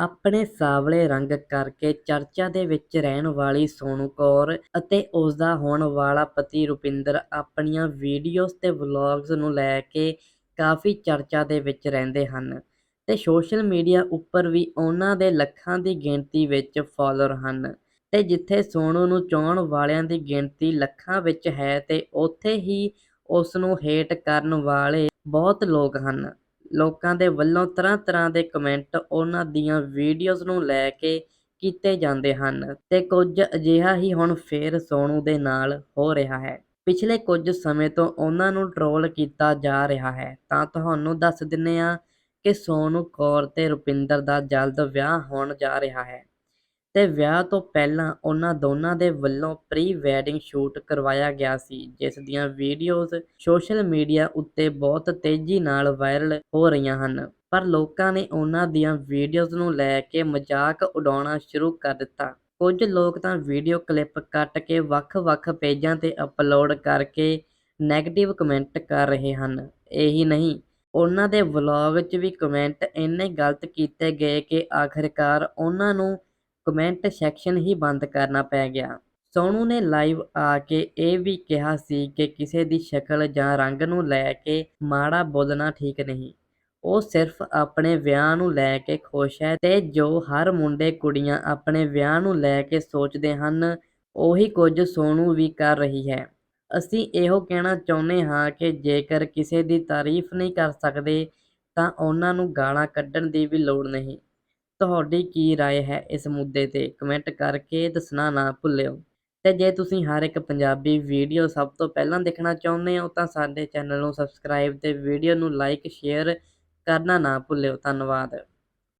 ਆਪਣੇ ਸਾਵਲੇ ਰੰਗ ਕਰਕੇ ਚਰਚਾ ਦੇ ਵਿੱਚ ਰਹਿਣ ਵਾਲੀ ਸੋਨੂ ਕੌਰ ਅਤੇ ਉਸਦਾ ਹੋਣ ਵਾਲਾ ਪਤੀ ਰੁਪਿੰਦਰ ਆਪਣੀਆਂ ਵੀਡੀਓਜ਼ ਤੇ ਵਲੌਗਸ ਨੂੰ ਲੈ ਕੇ ਕਾਫੀ ਚਰਚਾ ਦੇ ਵਿੱਚ ਰਹਿੰਦੇ ਹਨ ਤੇ ਸੋਸ਼ਲ ਮੀਡੀਆ ਉੱਪਰ ਵੀ ਉਹਨਾਂ ਦੇ ਲੱਖਾਂ ਦੀ ਗਿਣਤੀ ਵਿੱਚ ਫਾਲੋਅਰ ਹਨ ਤੇ ਜਿੱਥੇ ਸੋਨੂ ਨੂੰ ਚਾਹੁਣ ਵਾਲਿਆਂ ਦੀ ਗਿਣਤੀ ਲੱਖਾਂ ਵਿੱਚ ਹੈ ਤੇ ਉੱਥੇ ਹੀ ਉਸ ਨੂੰ ਹੇਟ ਕਰਨ ਵਾਲੇ ਬਹੁਤ ਲੋਕ ਹਨ। ਲੋਕਾਂ ਦੇ ਵੱਲੋਂ ਤਰ੍ਹਾਂ ਤਰ੍ਹਾਂ ਦੇ ਕਮੈਂਟ ਉਹਨਾਂ ਦੀਆਂ ਵੀਡੀਓਜ਼ ਨੂੰ ਲੈ ਕੇ ਕੀਤੇ ਜਾਂਦੇ ਹਨ ਤੇ ਕੁਝ ਅਜਿਹਾ ਹੀ ਹੁਣ ਫੇਰ ਸੋਨੂ ਦੇ ਨਾਲ ਹੋ ਰਿਹਾ ਹੈ। ਪਿਛਲੇ ਕੁਝ ਸਮੇਂ ਤੋਂ ਉਹਨਾਂ ਨੂੰ ਟਰੋਲ ਕੀਤਾ ਜਾ ਰਿਹਾ ਹੈ। ਤਾਂ ਤੁਹਾਨੂੰ ਦੱਸ ਦਿੰਨੇ ਆ ਕਿ ਸੋਨੂ ਕੌਰ ਤੇ ਰੁਪਿੰਦਰ ਦਾ ਜਲਦ ਵਿਆਹ ਹੋਣ ਜਾ ਰਿਹਾ ਹੈ। ਤੇ ਵਿਆਹ ਤੋਂ ਪਹਿਲਾਂ ਉਹਨਾਂ ਦੋਨਾਂ ਦੇ ਵੱਲੋਂ ਪ੍ਰੀ ਵੈਡਿੰਗ ਸ਼ੂਟ ਕਰਵਾਇਆ ਗਿਆ ਸੀ, ਜਿਸ ਦੀਆਂ ਵੀਡੀਓਜ਼ ਸੋਸ਼ਲ ਮੀਡੀਆ ਉੱਤੇ ਬਹੁਤ ਤੇਜ਼ੀ ਨਾਲ ਵਾਇਰਲ ਹੋ ਰਹੀਆਂ ਹਨ। ਪਰ ਲੋਕਾਂ ਨੇ ਉਹਨਾਂ ਦੀਆਂ ਵੀਡੀਓਜ਼ ਨੂੰ ਲੈ ਕੇ ਮਜ਼ਾਕ ਉਡਾਉਣਾ ਸ਼ੁਰੂ ਕਰ ਦਿੱਤਾ। ਕੁਝ ਲੋਕ ਤਾਂ ਵੀਡੀਓ ਕਲਿੱਪ ਕੱਟ ਕੇ ਵੱਖ-ਵੱਖ ਪੇਜਾਂ ਤੇ ਅਪਲੋਡ ਕਰਕੇ ਨੈਗੇਟਿਵ ਕਮੈਂਟ ਕਰ ਰਹੇ ਹਨ। ਇਹੀ ਨਹੀਂ, ਉਹਨਾਂ ਦੇ ਵਲੌਗ 'ਚ ਵੀ ਕਮੈਂਟ ਇੰਨੇ ਗਲਤ ਕੀਤੇ ਗਏ ਕਿ ਆਖਿਰਕਾਰ ਉਹਨਾਂ ਨੂੰ ਕਮੈਂਟ ਸੈਕਸ਼ਨ ਹੀ ਬੰਦ ਕਰਨਾ ਪੈ ਗਿਆ। ਸੋਨੂ ਨੇ ਲਾਈਵ ਆ ਕੇ ਇਹ ਵੀ ਕਿਹਾ ਸੀ ਕਿ ਕਿਸੇ ਦੀ ਸ਼ਕਲ ਜਾਂ ਰੰਗ ਨੂੰ ਲੈ ਕੇ ਮਾੜਾ ਬੋਲਣਾ ਠੀਕ ਨਹੀਂ। ਉਹ ਸਿਰਫ ਆਪਣੇ ਵਿਆਹ ਨੂੰ ਲੈ ਕੇ ਖੁਸ਼ ਹੈ ਤੇ ਜੋ ਹਰ ਮੁੰਡੇ ਕੁੜੀਆਂ ਆਪਣੇ ਵਿਆਹ ਨੂੰ ਲੈ ਕੇ ਸੋਚਦੇ ਹਨ, ਉਹੀ ਕੁਝ ਸੋਨੂ ਵੀ ਕਰ ਰਹੀ ਹੈ। ਅਸੀਂ ਇਹੋ ਕਹਿਣਾ ਚਾਹੁੰਦੇ ਹਾਂ ਕਿ ਜੇਕਰ ਕਿਸੇ ਦੀ ਤਾਰੀਫ ਨਹੀਂ ਕਰ ਸਕਦੇ, ਤਾਂ ਉਹਨਾਂ ਨੂੰ ਗਾਲਾਂ ਕੱਢਣ ਦੀ ਵੀ ਲੋੜ ਨਹੀਂ। ਤੁਹਾਡੀ ਕੀ رائے ਹੈ ਇਸ ਮੁੱਦੇ ਤੇ ਕਮੈਂਟ ਕਰਕੇ ਦੱਸਣਾ ਨਾ ਭੁੱਲਿਓ ਤੇ ਜੇ ਤੁਸੀਂ ਹਰ ਇੱਕ ਪੰਜਾਬੀ ਵੀਡੀਓ ਸਭ ਤੋਂ ਪਹਿਲਾਂ ਦੇਖਣਾ ਚਾਹੁੰਦੇ ਹੋ ਤਾਂ ਸਾਡੇ ਚੈਨਲ ਨੂੰ ਸਬਸਕ੍ਰਾਈਬ ਤੇ ਵੀਡੀਓ ਨੂੰ ਲਾਈਕ ਸ਼ੇਅਰ ਕਰਨਾ ਨਾ ਭੁੱਲਿਓ ਧੰਨਵਾਦ